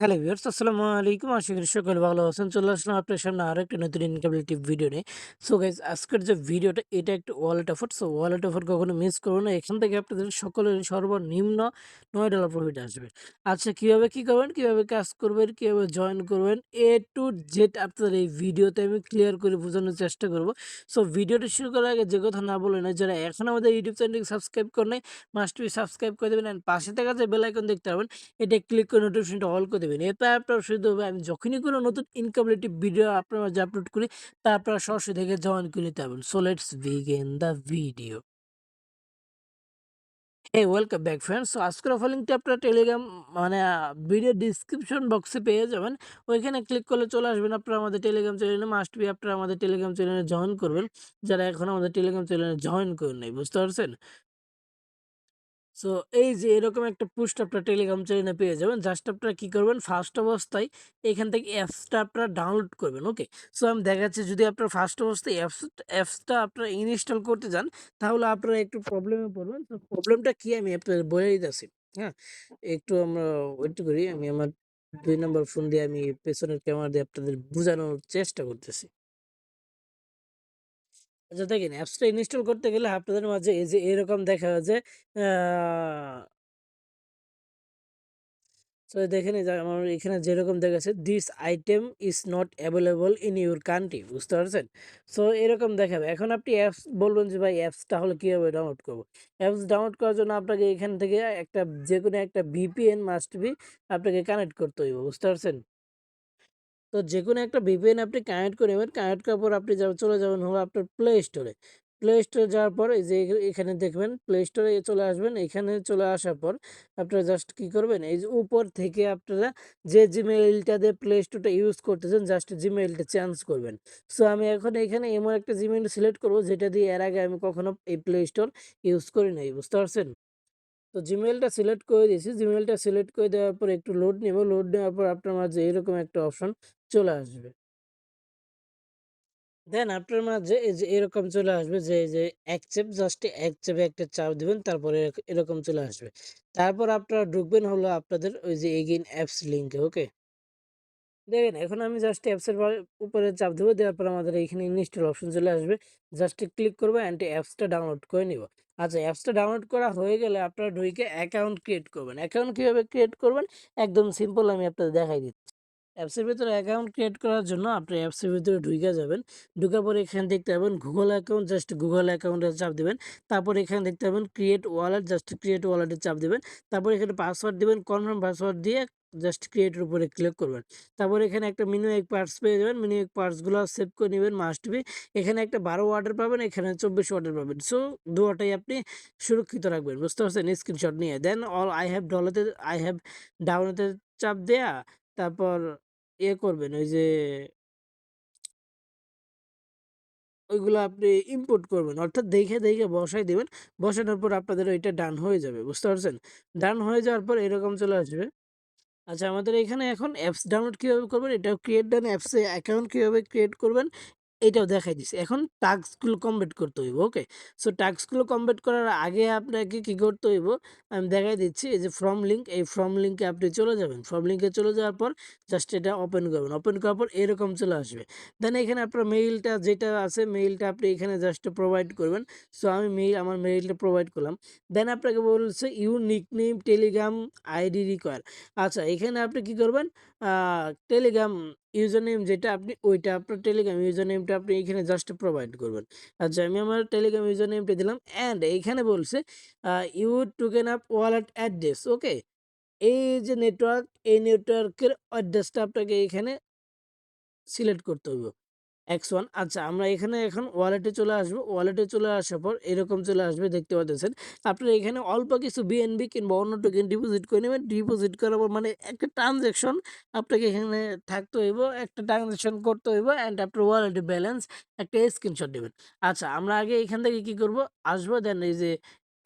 Hello viewers, আসসালামু আলাইকুম। আশা করি সকলে ভালো আছেন। চলে আসলাম আপনার সামনে আরও একটা নতুন ইনকাবিলিটি ভিডিও নিয়ে। সো গাইজ আজকের যে ভিডিওটা এটা একটা wallet offer so wallet offer কখনো মিস করব না। এখান থেকে আপনাদের সকলের সর্বনিম্ন নয় ডলার প্রফিট আসবে। আচ্ছা কীভাবে কি করবেন? কীভাবে কাজ করবেন? কীভাবে জয়েন করবেন? এ টু জেড আপনাদের এই ভিডিওতে আমি ক্লিয়ার করে বোঝানোর চেষ্টা করব। সো ভিডিওটা শুরু করার আগে যে কথা না বলে না যারা এখন আমাদের ইউটিউব চ্যানেলকে সাবস্ক্রাইব করে নেই মাস্ট বি সাবস্ক্রাইব করে দেবেন। অ্যান্ড পাশে থাকা যে বেল আইকন দেখতে পাবেন, এটা ক্লিক করে নোটিফিকেশনটা অল করে দেবেন। এতে আপনার সুবিধা হবে, আমি যখনই কোনো নতুন ইনকাবিলিটি ভিডিও আপনার মাঝে আপলোড করি তা আপনারা সরাসরি দেখে জয়েন করে নিতে পারবেন so let's begin the video এই ওয়েলকাম ব্যাক ফ্রেন্ডস সো আজকের অফার লিঙ্কটা আপনারা টেলিগ্রাম মানে ভিডিও ডিসক্রিপশন বক্সে পেয়ে যাবেন। ওইখানে ক্লিক করলে চলে আসবেন আপনারা আমাদের টেলিগ্রাম চ্যানেলে মাস্ট বি আপনারা আমাদের টেলিগ্রাম চ্যানেলে জয়েন করবেন। যারা এখন আমাদের টেলিগ্রাম চ্যানেলে জয়েন করেন নাই, বুঝতে পারছেন? সো এই যে এরকম একটা পুস্ট আপনার টেলিগ্রাম চ্যানেলে পেয়ে যাবেন। জাস্ট আপনারা কি করবেন? ফার্স্ট অবস্থায় এখান থেকে অ্যাপসটা আপনারা ডাউনলোড করবেন ওকে সো আমি দেখাচ্ছি, যদি আপনার ফার্স্ট অবস্থায় অ্যাপস অ্যাপসটা আপনারা ইনস্টল করতে যান, তাহলে আপনারা একটু প্রবলেমে পড়বেন। তো প্রবলেমটা কি? আমি আপনাদের বলে দিতেছি হ্যাঁ? একটু আমরা ওয়েট করি। আমি আমার দুই নম্বর ফোন দিয়ে আমি পেছনের ক্যামেরা দিয়ে আপনাদের বোঝানোর চেষ্টা করতেছি। আচ্ছা দেখেন অ্যাপসটা ইনস্টল করতে গেলে আপনাদের মাঝে এই যে এরকম দেখা যায় যে সো দেখেন আমার এখানে যেরকম দেখাচ্ছে this item is not available in your country বুঝতে পারছেন? সো এরকম দেখাবে। এখন আপনি অ্যাপস বলবেন যে, ভাই অ্যাপস তাহলে কীভাবে ডাউনলোড করব? অ্যাপস ডাউনলোড করার জন্য আপনাকে এখান থেকে একটা যে কোনো একটা ভিপিএন মাস্ট বি আপনাকে কানেক্ট করতে হইব, বুঝতে পারছেন? তো যে কোনো একটা VPN আপনি কানেক্ট করে নেবেন। কানেক্ট করার পর আপনি চলে যাবেন হলো আপনার প্লে স্টোরে। প্লে স্টোরে যাওয়ার পর এই যে এখানে দেখবেন প্লে স্টোরে চলে আসবেন। এখানে চলে আসার পর আপনারা জাস্ট কি করবেন? এই যে উপর থেকে আপনারা যে জিমেইলটা দিয়ে প্লে স্টোরটা ইউজ করতেছেন জাস্ট জিমেইলটা চেঞ্জ করবেন। সো আমি এখন এখানে এমন একটা জিমেইল সিলেক্ট করব, যেটা দিয়ে এর আগে আমি কখনো এই প্লে স্টোর ইউজ করি নাই। বুঝতে পারছেন? তো জিমেলটা সিলেক্ট করে দিয়েছি। জিমেলটা সিলেক্ট করে দেওয়ার পর একটু লোড নেব লোড নেওয়ার পর আপনার মাঝে এরকম একটা অপশন চলে আসবে। দেন আপনার মাঝে এই যে এরকম চলে আসবে যে যে চেপ জাস্ট এক চেপে একটা চাপ দেবেন, তারপরে এরকম চলে আসবে। তারপর আপনারা ঢুকবেন হলো আপনাদের ওই যে এগেইন অ্যাপস লিঙ্কে ওকে? দেখেন, এখন আমি জাস্ট অ্যাপসের উপরে চাপ দেবো, দেওয়ার পর আমাদের এইখানে ইনস্টল অপশন চলে আসবে। জাস্ট ক্লিক করব অ্যান্ড অ্যাপসটা ডাউনলোড করে নিব। আচ্ছা অ্যাপসটা ডাউনলোড করা হয়ে গেলে আপনারা ঢুকে অ্যাকাউন্ট ক্রিয়েট করবেন। অ্যাকাউন্ট কীভাবে ক্রিয়েট করবেন? একদম সিম্পল আমি আপনাদের দেখাই দিচ্ছি। অ্যাপসের ভিতরে অ্যাকাউন্ট ক্রিয়েট করার জন্য আপনি অ্যাপসের ভিতরে ঢুকে যাবেন। ঢুকার পরে এখানে দেখতে পাবেন গুগল অ্যাকাউন্ট জাস্ট গুগল অ্যাকাউন্টে চাপ দেবেন তারপর এখানে দেখতে পাবেন ক্রিয়েট ওয়ালেট জাস্ট ক্রিয়েট ওয়ালেটে চাপ দেবেন তারপর এখানে পাসওয়ার্ড দেবেন কনফার্ম পাসওয়ার্ড দিয়ে জাস্ট ক্রিয়েটের উপরে ক্লিক করবেন। তারপর এখানে একটা মিনিমাম পার্টস পেয়ে যাবেন। মিনি মিনিমাম পার্টসগুলো সেভ করে নেবেন মাস্ট বি। এখানে একটা ১২ ওয়াটের পাবেন, এখানে ২৪ ওয়াটের পাবেন। সো দুয়াটাই আপনি সুরক্ষিত রাখবেন। বুঝতে পারছেন? স্ক্রিনশট নিয়ে। দেন অল আই হ্যাভ ডলাতে আই হ্যাভ ডাউন এতে চাপ দেয়া তারপর ইয়ে করবেন ওই যে ওইগুলো আপনি ইম্পোর্ট করবেন। অর্থাৎ দেখে, দেখে বসাই দিবেন। বসানোর পর আপনাদের ওইটা ডান হয়ে যাবে। বুঝতে পারছেন? ডান হয়ে যাওয়ার পর এরকম চলে আসবে। আচ্ছা আমাদের এখানে এখন অ্যাপস ডাউনলোড কীভাবে করবেন? এটা ক্রিয়েট ডান অ্যাপসে অ্যাকাউন্ট কীভাবে ক্রিয়েট করবেন? এইটাও দেখাই দিছি। এখন টাস্কগুলো কমপ্লিট করতে হইব। ওকে? সো টাস্কগুলো কমপ্লিট করার আগে আপনাকে কি করতে হইব? আমি দেখাই দিচ্ছি। এই যে ফর্ম লিঙ্ক, এই ফ্রম লিঙ্কে আপনি চলে যাবেন। ফ্রম লিঙ্কে চলে যাওয়ার পর জাস্ট এটা ওপেন করবেন। ওপেন করার পর এরকম চলে আসবে। দেন এখানে আপনার মেইলটা যেটা আছে মেইলটা আপনি এখানে জাস্ট প্রোভাইড করবেন। সো আমি মেইল আমার মেইলটা প্রোভাইড করলাম। দেন আপনাকে বলছে you nickname Telegram ID require. আচ্ছা এখানে আপনি কি করবেন? টেলিগ্রাম ইউজার নেম যেটা আপনি, ওইটা আপনার টেলিগ্রাম ইউজার নেমটা আপনি এখানে জাস্ট প্রোভাইড করবেন। আচ্ছা আমি আমার টেলিগ্রাম ইউজার নেমটা দিলাম অ্যান্ড এইখানে বলছে you token up wallet address okay? এই যে নেটওয়ার্ক এই নেটওয়ার্কের অ্যাড্রেসটা আপনাকে এখানে সিলেক্ট করতে হইব। X1 আচ্ছা আমরা এখানে এখন ওয়ালেটে চলে আসব। ওয়ালেটে চলে আসার পর এরকম চলে আসবে, দেখতে পাচ্ছেন। আপনারা এখানে অল্প কিছু বিএনবি কিংবা অন্য টোকেন ডিপোজিট করে নেবেন। ডিপোজিট করার পর মানে একটা ট্রান্সেকশন আপনাকে এখানে থাকতে হইব। একটা ট্রান্সেকশন করতে হইব অ্যান্ড আপনার ওয়ালেটে ব্যালেন্স একটা স্ক্রিনশট দিবেন। আচ্ছা আমরা আগে এখান থেকে কি করব? আসব দেন এই যে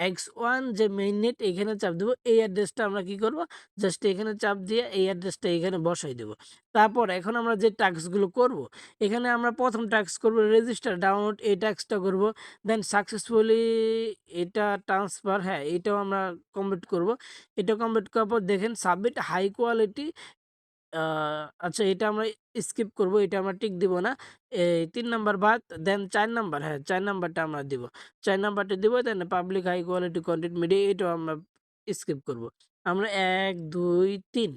X1 যে মেইন নেট এখানে চাপ দেবো এই অ্যাড্রেসটা আমরা কি করব? জাস্ট এখানে চাপ দিয়ে এই অ্যাড্রেসটা এখানে বসাই দেব। তারপর এখন আমরা যে টাস্কগুলো করব এখানে আমরা প্রথম টাস্ক করব রেজিস্টার ডাউনলোড এই টাস্কটা করব। দেন সাকসেসফুলি এটা ট্রান্সফার হ্যাঁ, এটাও আমরা কমপ্লিট করব। এটা কমপ্লিট করার পর দেখেন সাবমিট হাই কোয়ালিটি আচ্ছা এটা আমরা স্কিপ করব। এটা আমরা টিক দিব না। এই তিন নাম্বার বাদ দেন চার নাম্বার হ্যাঁ, চার নাম্বারটা আমরা দিব। চার নাম্বারটা দিব then public high quality content media এটাও আমরা স্কিপ করব। আমরা ১, ২, ৩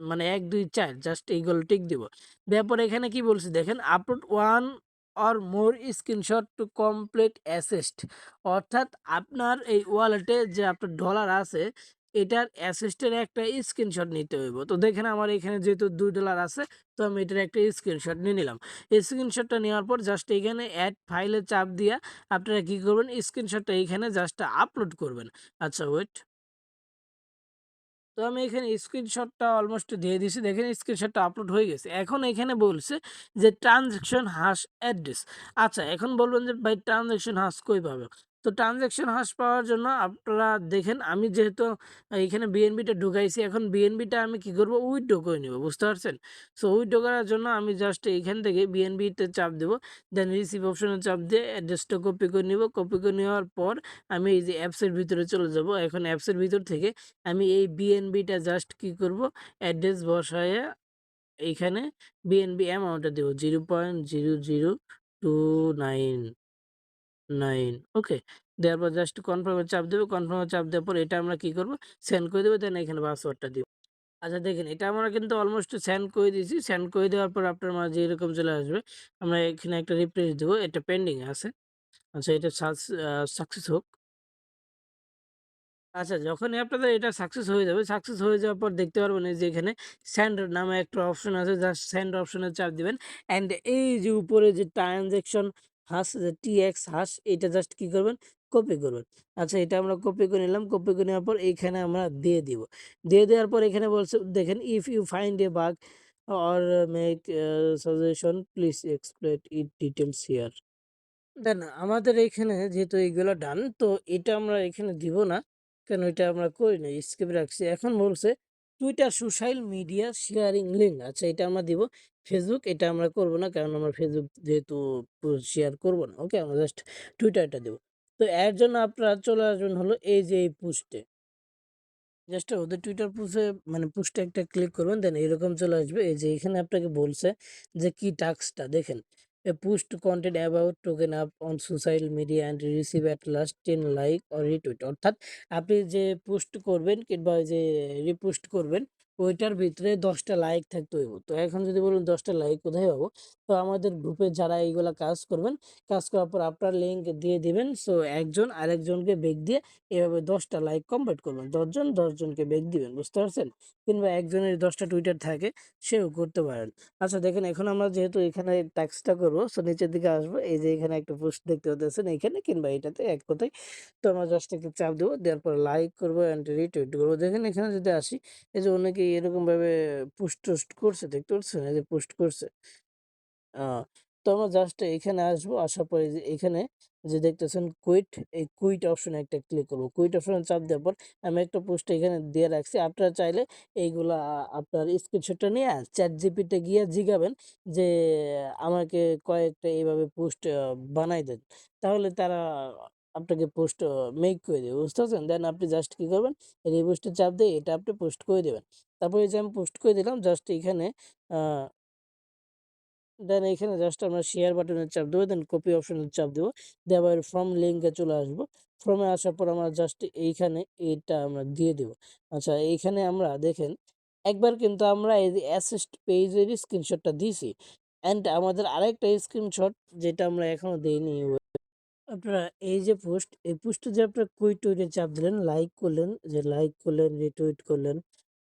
মানে ১, ২, ৪ জাস্ট এইগুলো টিক দিব। দেওয়ার এখানে কি বলছি দেখেন upload one or more screenshot to complete asset অর্থাৎ আপনার এই ওয়ালেটে যে আপনার ডলার আছে এটার অ্যাসেস্টের একটা স্ক্রিনশট নিতে হইব। তো দেখেন আমার এখানে যেহেতু $২ আছে, তো আমি এটার একটা স্ক্রিনশট নিয়ে নিলাম। স্ক্রিনশটটা নেওয়ার পর জাস্ট এইখানে অ্যাড ফাইলে চাপ দিয়া আপনারা কি করবেন স্ক্রিনশটটা এইখানে জাস্ট আপলোড করবেন। আচ্ছা ওয়েট। তো আমি এখানে স্ক্রিনশটটা অলমোস্ট দিয়ে দিছি। দেখেন স্ক্রিনশটটা আপলোড হয়ে গেছে। এখন এখানে বলছে যে ট্রান্সেকশন হ্যাশ অ্যাড্রেস। আচ্ছা এখন বলবেন যে, ভাই ট্রানজ্যাকশন হ্যাশ কই পাবো? তো ট্রান্সেকশন হ্যাশ পাওয়ার জন্য আপনারা দেখেন, আমি যেহেতু এইখানে বিএনবিটা ঢুকাইছি, এখন বিএনবিটা আমি কি করব উইথড্র করে নিব। বুঝতে পারছেন? সো উইথড্র করার জন্য আমি জাস্ট এইখান থেকে বিএনবিতে চাপ দেব। দেন রিসিভ অপশনে চাপ দিয়ে অ্যাড্রেসটা কপি করে নিব। কপি করে নেওয়ার পর আমি এই যে অ্যাপসের ভিতরে চলে যাব। এখন অ্যাপসের ভিতর থেকে আমি এই বিএনবিটা জাস্ট কি করব অ্যাড্রেস বসায়ে এইখানে বিএনবি অ্যামাউন্টটা দেব 0.00299 ওকে। দেওয়ার পর জাস্ট কনফার্ম চাপ দেব। কনফার্ম চাপ দেওয়ার পর এটা আমরা কি করব সেন্ড করে দেব দেন এখানে পাসওয়ার্ডটা দিব। আচ্ছা দেখেন এটা আমরা কিন্তু অলমোস্ট সেন্ড করে দিয়েছি। সেন্ড করে দেওয়ার পর আপনার মাঝে এরকম চলে আসবে। আমরা এখানে একটা রিপ্লেস দেব। এটা পেন্ডিং আছে। আচ্ছা এটা সাকসেস হোক। আচ্ছা, যখনই আপনাদের এটা সাকসেস হয়ে যাবে, সাকসেস হয়ে যাওয়ার পর দেখতে পারবেন যে এখানে স্যান্ড নামে একটা অপশন আছে। জাস্ট স্যান্ড অপশনে চাপ দিবেন। অ্যান্ড এই যে উপরে যে transaction hash T X hash এটা জাস্ট কি করবেন? কপি করবেন। আচ্ছা এটা আমরা কপি করে নিলাম। কপি করে নেওয়ার পর এইখানে আমরা দিয়ে দিব। দিয়ে দেওয়ার পর এখানে বলছে, দেখেন if you find a bug or make suggestion please explain it details here. Then আমাদের এইখানে যেহেতু এইগুলা ডান তো এটা আমরা এখানে দিব না। কেন এটা আমরা করি নাই স্কিপ রাখছি। এখন বলছে Twitter social media sharing link আচ্ছা এটা আমরা দিব। ফেসবুক এটা আমরা করব না। কারণ আমরা ফেসবুক যেহেতু শেয়ার করব না। ওকে আমরা জাস্ট টুইটারটা দেব। তো এর জন্য আপনারা চলে আসবেন হলো এই যে এই পোস্টে। জাস্ট ওদের টুইটার পোস্টে মানে পোস্টে একটা ক্লিক করবেন দেন এরকম চলে আসবে। এই যে এখানে আপনাকে বলছে যে কি টাস্কটা দেখেন। A post content about token up on social media and receive at last 10 like or retweet অর্থাৎ আপনি যে পোস্ট করবেন কিংবা যে রিপোস্ট করবেন ওইটার ভিতরে দশটা লাইক থাকতে হইব। তো এখন যদি বলুন দশটা লাইক কোথায় পাবো? তো আমাদের গ্রুপে যারা এইগুলা কাজ করবেন, কাজ করার পর আপনার লিঙ্ক দিয়ে দিবেন। সো একজন আরেকজনকে বেগ দিয়ে এভাবে দশটা লাইক কমপ্লিট করবেন। ১০ জন ১০ বেগ দিবেন। বুঝতে পারছেন? কিংবা একজনের দশটা টুইটার থাকে সেও করতে পারেন। আচ্ছা দেখেন এখন আমরা যেহেতু এখানে টাস্কটা করব সো নিচের দিকে আসব। এই যে এখানে একটা পোস্ট দেখতে পাচ্ছেন এইখানে কিংবা এটাতে এক কথায়। তো আমরা জাস্ট একটু চাপ দেবো দেওয়ার পর লাইক করব অ্যান্ড রিটুইট করব দেখেন এখানে যদি আসি এই যে অনেকেই এরকমভাবে পোস্ট-টোস্ট করছে দেখতে পাচ্ছেন? এই যে পোস্ট করছে। তো আমরা জাস্ট এখানে আসব। আসার পরে যে এখানে যে দেখতেছেন কুইট, এই কুইট অপশনে একটা ক্লিক করব। কুইট অপশনে চাপ দেওয়ার পর আমি একটা পোস্ট এখানে দিয়ে রাখছি। আপনারা চাইলে এইগুলা আপনার স্ক্রিনশটটা নিয়ে ChatGPT তে গিয়ে জিগাবেন যে আমাকে কয়েকটা এইভাবে পোস্ট বানাই দেন। তাহলে তারা আপনাকে পোস্ট মেক করে দিবে। বুঝতে পারছেন? দেন আপনি জাস্ট কি করবেন? রিপোস্টে চাপ দিয়ে এটা আপনি পোস্ট করে দেবেন তারপর এই যে আমি পোস্ট করে দিলাম জাস্ট এখানে দেন এইখানে জাস্ট আমরা শেয়ার বাটনে চাপ দেবো দেন কপি অপশনে চাপ দেব। দেওয়ার ফ্রম লিঙ্কে চলে আসব। ফর্মে আসার পর আমরা জাস্ট এইখানে এটা আমরা দিয়ে দেব। আচ্ছা এইখানে আমরা দেখেন, একবার কিন্তু আমরা এই অ্যাসিস্ট পেজের স্ক্রিনশটটা দিয়েছি অ্যান্ড আমাদের আরেকটা স্ক্রিনশট যেটা আমরা এখনও দেইনি আপনারা এই যে পোস্ট, এই পোস্টে যে আপনারা কুইট টুইটে চাপ দিলেন, লাইক করলেন, যে লাইক করলেন, রিটুইট করলেন।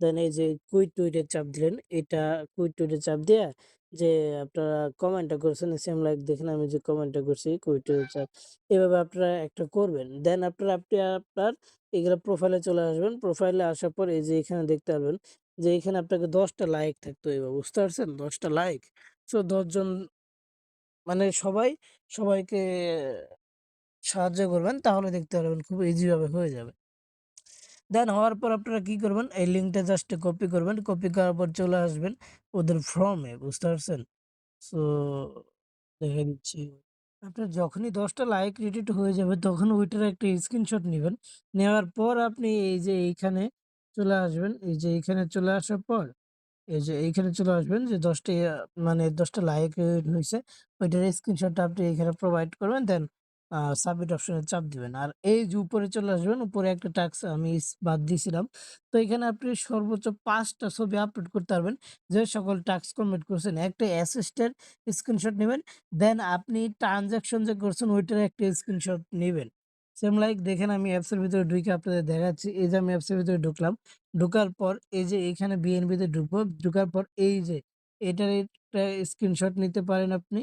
দেন এই যে কুইট টুইটে চাপ দিলেন, এটা কুইট টুইটে চাপ দিয়া যে আপনারা কমেন্টটা করছেন সেম লাইক দেখেন আমি যে কমেন্টটা করছি কুইট টুইটে চাপ এভাবে আপনারা একটা করবেন। দেন আপনারা আপনি আপনার এগুলা প্রোফাইলে চলে আসবেন। প্রোফাইলে আসার পর এই যে এখানে দেখতে পারবেন যে এখানে আপনাকে ১০ টা লাইক থাকতো হইব। বুঝতে পারছেন? ১০ টা লাইক। সো ১০ জন মানে সবাই সবাইকে সাহায্য করবেন, তাহলে দেখতে পারবেন খুব ইজিভাবে হয়ে যাবে। দেন হওয়ার পর আপনারা কি করবেন? এই লিঙ্কটা জাস্ট কপি করবেন। কপি করার পর চলে আসবেন ওদের ফর্মে বুঝতে পারছেন? সো দেখে দিচ্ছি। আপনার যখনই দশটা লাইক রিটুইট হয়ে যাবে, তখন ওইটার একটা স্ক্রিনশট নেবেন নেওয়ার পর আপনি এই যে এইখানে চলে আসবেন। এই যে এইখানে চলে আসার পর, এই যে এইখানে চলে আসবেন যে ১০ টি আ মানে ১০ টা লাইক হয়েছে, ওইটার স্ক্রিনশটটা আপনি এখানে প্রোভাইড করবেন দেন সাবমিট অপশনে চাপ দিবেন। আর এই যে উপরে চলে আসবেন, উপরে একটা টাক্স আমি বাদ দিয়েছিলাম তো এখানে আপনি সর্বোচ্চ পাঁচটা ছবি আপলোড করতে পারবেন। যে সকল টাস্ক কমপ্লিট করছেন। একটা অ্যাসিস্টের স্ক্রিনশট নেবেন দেন আপনি ট্রান্সেকশন যে করছেন ওইটার একটা স্ক্রিনশট নেবেন সেম লাইক দেখেন আমি অ্যাপসের ভিতরে ঢুকে আপনাদের দেখাচ্ছি। এই যে আমি অ্যাপসের ভিতরে ঢুকলাম। ঢোকার পর এই যে এখানে বিএনবিতে ঢুকবো। ঢোকার পর এই যে এটার একটা স্ক্রিনশট নিতে পারেন আপনি।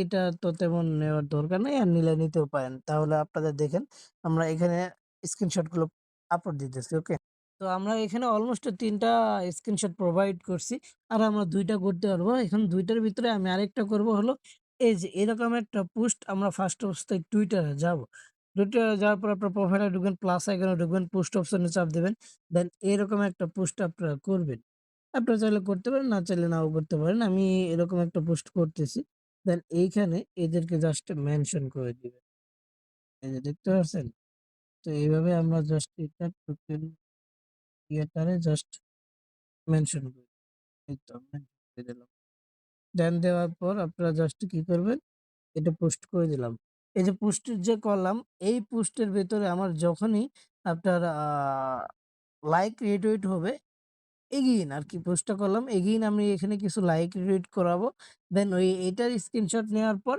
এটা তো তেমন নেওয়ার দরকার নেই আর নিলে নিতেও পারেন। তাহলে আপনাদের দেখেন আমরা এখানে স্ক্রিনশটগুলো আপলোড দিতেছি। ওকে? তো আমরা এখানে অলমোস্ট তিনটা স্ক্রিনশট প্রোভাইড করছি। আর আমরা দুইটা করতে পারব। এখন দুইটার ভিতরে আমি আরেকটা করব হলো এই যে এরকম একটা পোস্ট আমরা ফার্স্ট অবস্থায় টুইটারে যাব। টুইটারে যাওয়ার পর আপনার প্রোফাইলে ঢুকবেন, প্লাস আইকনে ঢুকবেন, পোস্ট অপশনে চাপ দেবেন দেন এরকম একটা পোস্ট আপনারা করবেন। আপনারা চাইলে করতে পারেন, না চাইলে নাও করতে পারেন। আমি এরকম একটা পোস্ট করতেছি। দেন এইখানে এদেরকে জাস্ট মেনশন করে দিবেন। এই যে দেখতে পাচ্ছেন? তো এইভাবে আমরা জাস্ট এটা টোকেন ইয়েটারে জাস্ট মেনশন করি। এই তো করে দিলাম। দেন দেওয়ার পর আপনারা জাস্ট কি করবেন? এটা পোস্ট করে দিলাম। এই যে পোস্টের যে করলাম, এই পোস্টের ভেতরে আমার যখনই আপনার লাইক রিটুইট হবে, এগেইন আরকি পোস্টটা করলাম। এগেইন আমি এখানে কিছু লাইক রিটুইট করাবো। দেন ওই এটার স্ক্রিনশট নেওয়ার পর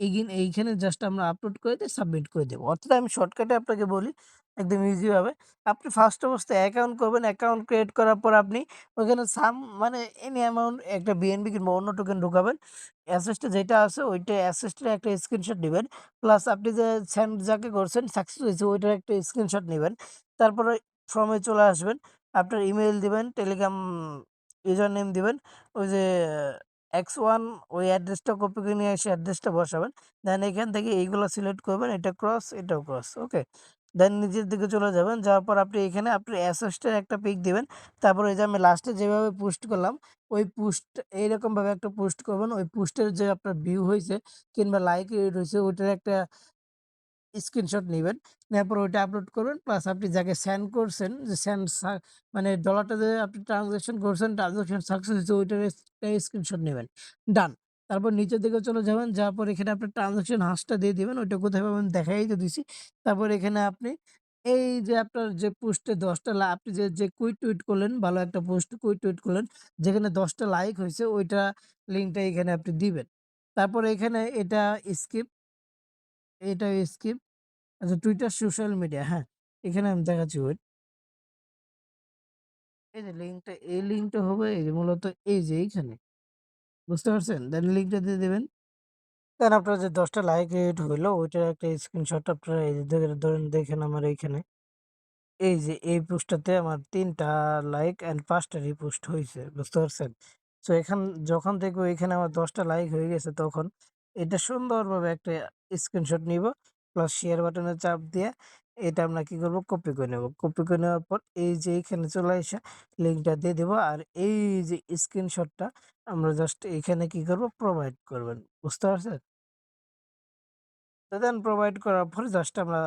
এগেইন এইখানে জাস্ট আমরা আপলোড করে দিয়ে সাবমিট করে দেবো অর্থাৎ আমি শর্টকাটে আপনাকে বলি, একদম ইজিভাবে আপনি ফার্স্ট অবস্থায় অ্যাকাউন্ট করবেন। অ্যাকাউন্ট ক্রিয়েট করার পর আপনি ওইখানে সাম মানে এনি অ্যামাউন্ট একটা বিএনবি কিংবা অন্য টোকেন ঢুকাবেন। অ্যাসেস্ট যেটা আছে ওইটা অ্যাসেস্ট একটা স্ক্রিনশট নেবেন প্লাস আপনি যে সেন্ড যাকে করছেন সাকসেস হয়েছে, ওইটার একটা স্ক্রিনশট নেবেন তারপরে ফর্মে চলে আসবেন। আপনার ইমেল দিবেন, টেলিগ্রাম ইউজার নেম দিবেন। ওই যে এক্স ওয়ান ওই অ্যাড্রেসটা কপি করে নিয়ে এসে অ্যাড্রেসটা বসাবেন। দেন এখান থেকে এইগুলো সিলেক্ট করবেন। এটা ক্রস, এটাও ক্রস। ওকে? দেন নিচের দিকে চলে যাবেন। যাওয়ার পর আপনি এখানে আপনি অ্যাসেস্টের একটা পিক দিবেন। তারপর এই যে আমি লাস্টে যেভাবে পোস্ট করলাম, ওই পোস্ট এইরকমভাবে একটা পোস্ট করবেন। ওই পোস্টের যে আপনার ভিউ হয়েছে কিংবা লাইক রেট হইছে ওইটার একটা স্ক্রিনশট নেবেন নেওয়ার পর ওইটা আপলোড করবেন। প্লাস আপনি যাকে স্যান্ড করছেন যে স্যান্ড মানে ডলারটা যে আপনি ট্রান্সেকশন করছেন, ট্রান্সেকশন সাকসেস হয়েছে ওইটার স্ক্রিনশট নেবেন ডান। তারপর নিচের দিকে চলে যাবেন। যাওয়ার পর এখানে আপনার ট্রান্সেকশন হাশটা দিয়ে দিবেন। ওইটা কোথায় পাবেন দেখাই তো দিছি। তারপর এখানে আপনি এই যে আপনার যে পোস্টে ১০ টা লা আপনি যে, যে কুইট টুইট করলেন, ভালো একটা পোস্ট কুইট টুইট করলেন, যেখানে দশটা লাইক হয়েছে ওইটা লিঙ্কটা এখানে আপনি দিবেন। তারপর এখানে এটা স্কিপ এটাও স্কিপ। আচ্ছা টুইটার সোশ্যাল মিডিয়া হ্যাঁ, এখানে আমি দেখাচ্ছি ওয়েট। এই যে লিঙ্কটা, এই লিঙ্কটা হবে এই যে মূলত এই যে এইখানে। বুঝতে পারছেন? দেন লিঙ্কটা দিয়ে দেবেন দেন আপনার যে দশটা লাইক রেট হইল ওইটার একটা স্ক্রিনশট আপনারা এই যে ধরেন দেখেন আমার এইখানে। এই যে এই পোস্টটাতে আমার তিনটা লাইক অ্যান্ড ৫ টা রিপোস্ট হয়েছে বুঝতে পারছেন? সো এখান যখন দেখব এখানে আমার দশটা লাইক হয়ে গেছে তখন এটা সুন্দরভাবে একটা স্ক্রিনশট নিব প্লাস শেয়ার বাটনে চাপ দিয়ে এটা আমরা কি করব কপি করে নেব। কপি করে নেওয়ার পর এই যে এইখানে চলে আইসা লিঙ্কটা দিয়ে দিব। আর এই যে স্ক্রিনশটটা আমরা জাস্ট এখানে কি করব প্রোভাইড করবেন। বুঝতে পারছেন? দেন প্রোভাইড করার পর জাস্ট আমরা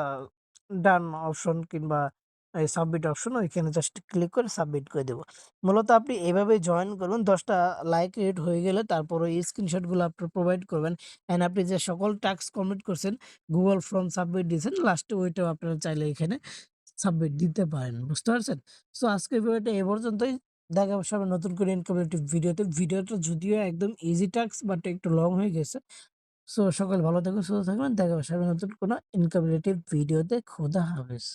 ডান অপশন কিংবা এই সাবমিট অপশন ওইখানে জাস্ট ক্লিক করে সাবমিট করে দেব। মূলত আপনি এভাবে জয়েন করবেন দশটা লাইক রেট হয়ে গেলে তারপর ওই স্ক্রিনশটগুলো আপনি প্রোভাইড করবেন। অ্যান্ড আপনি যে সকল টাস্ক কমপ্লিট করছেন, গুগল ফর্ম সাবমিট দিয়েছেন লাস্টে ওইটাও আপনারা চাইলে এখানে সাবমিট দিতে পারেন। বুঝতে পারছেন? সো আজকের ভিডিওটা এ পর্যন্তই। দেখা সবার নতুন করে ইনফরমেটিভ ভিডিওতে। ভিডিওটা যদিও একদম ইজি টাস্ক বাট একটু লং হয়ে গেছে। সো সকল ভালো থাকবেন, সুস্থ থাকবেন। দেখা সবার নতুন কোনো ইনফরমেটিভ ভিডিওতে। খোদা হাফেজ।